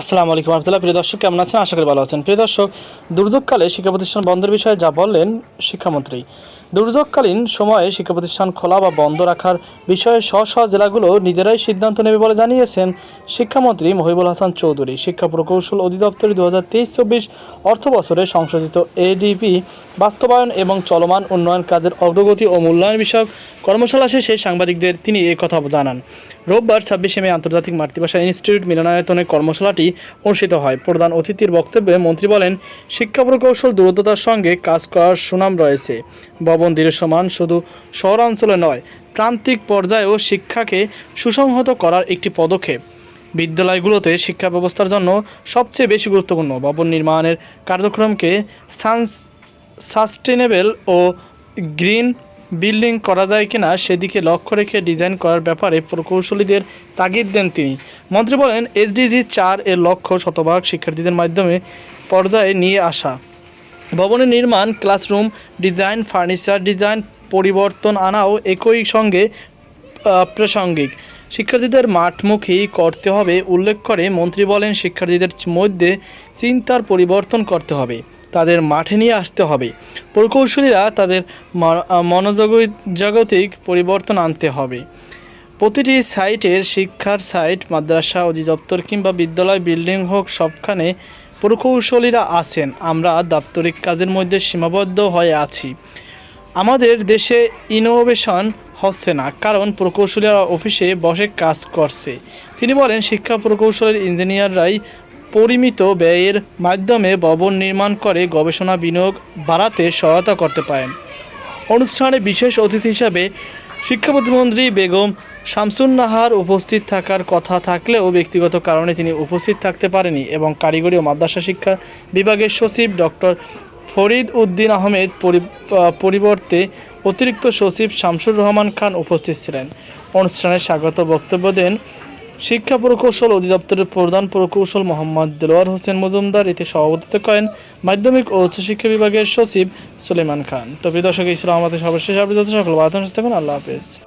আসসালামু আলাইকুম রহমতুল্লাহ। প্রিয় দর্শক, কেমন আছেন? আশা করি ভালো আছেন। প্রিয় দর্শক, দুর্যোগকালে শিক্ষা প্রতিষ্ঠান বন্ধের বিষয়ে যা বললেন শিক্ষামন্ত্রী, দুর্যোগকালীন সময়ে শিক্ষা প্রতিষ্ঠান খোলা বা বন্ধ রাখার বিষয়ে স্ব স্ব জেলাগুলো নিজেরাই সিদ্ধান্ত নেবে বলে জানিয়েছেন শিক্ষামন্ত্রী মহিবুল হাসান চৌধুরী। শিক্ষা প্রকৌশল অধিদপ্তরের দু হাজার তেইশ চব্বিশ অর্থ বছরে সংশোধিত এডিপি বাস্তবায়ন এবং চলমান উন্নয়ন কাজের অগ্রগতি ও মূল্যায়ন বিষয়ক কর্মশালা শেষে সাংবাদিকদের তিনি এই কথা জানান। রোববার ছাব্বিশে মে আন্তর্জাতিক মাতৃভাষা ইনস্টিটিউট মিলনায়তনে কর্মশালাটি অনুষ্ঠিত হয়। প্রধান অতিথির বক্তব্যে মন্ত্রী বলেন শিক্ষা প্রকৌশল দূরত্বতার সঙ্গে কাজ করার সুনাম রয়েছে। ভবন দৃশ্যমান শুধু শহরাঞ্চলে নয়, প্রান্তিক পর্যায়েও শিক্ষাকে সুসংহত করার একটি পদক্ষেপ। বিদ্যালয়গুলোতে শিক্ষা ব্যবস্থার জন্য সবচেয়ে বেশি গুরুত্বপূর্ণ ভবন নির্মাণের কার্যক্রমকে সান্স সাস্টেনেবল ও গ্রিন বিল্ডিং করা যায় কিনা সেদিকে লক্ষ্য রেখে ডিজাইন করার ব্যাপারে প্রকৌশলীদের তাগিদ দেন তিনি। মন্ত্রী বলেন, এসডিজি চার এর লক্ষ্য শতভাগ শিক্ষার্থীদের মাধ্যমে পর্যায়ে নিয়ে আসা। ভবনের নির্মাণ, ক্লাসরুম ডিজাইন, ফার্নিচার ডিজাইন, পরিবর্তন আনাও একই সঙ্গে প্রাসঙ্গিক। শিক্ষার্থীদের মাঠমুখী করতে হবে, উল্লেখ করে মন্ত্রী বলেন, শিক্ষার্থীদের মধ্যে চিন্তার পরিবর্তন করতে হবে। তাদের মাঠে নিয়ে আসতে হবে। প্রকৌশলীরা তাদের মনোজগ জাগতিক পরিবর্তন আনতে হবে। প্রতিটি সাইটের শিক্ষার সাইট, মাদ্রাসা অধিদপ্তর কিংবা বিদ্যালয়, বিল্ডিং হোক, সবখানে প্রকৌশলীরা আছেন। আমরা দাপ্তরিক কাজের মধ্যে সীমাবদ্ধ হয়ে আছি। আমাদের দেশে ইনোভেশন হচ্ছে না, কারণ প্রকৌশলীরা অফিসে বসে কাজ করছে। তিনি বলেন, শিক্ষা প্রকৌশলের ইঞ্জিনিয়াররাই পরিমিত ব্যয়ের মাধ্যমে ভবন নির্মাণ করে গবেষণা বিনিয়োগ বাড়াতে সহায়তা করতে পারেন। অনুষ্ঠানে বিশেষ অতিথি হিসাবে শিক্ষা প্রতিমন্ত্রী বেগম শামসুন নাহার উপস্থিত থাকার কথা থাকলেও ব্যক্তিগত কারণে তিনি উপস্থিত থাকতে পারেনি এবং কারিগরি ও মাদ্রাসা শিক্ষা বিভাগের সচিব ডক্টর ফরিদ উদ্দিন আহমেদ পরি- পরিবর্তে অতিরিক্ত সচিব শামসুর রহমান খান উপস্থিত ছিলেন। অনুষ্ঠানে স্বাগত বক্তব্য দেন শিক্ষা প্রকৌশল অধিদপ্তরের প্রধান প্রকৌশল মোহাম্মদ দেলোয়ার হোসেন মজুমদার এতে সভাপতিত্ব করেন মাধ্যমিক ও উচ্চশিক্ষা বিভাগের সচিব সুলেমান খান। তো প্রিয় দর্শক ইসলাম আমাদের সর্বশেষ আপনি হতে সকল বাধন থাকুন, আল্লাহ হাফেজ।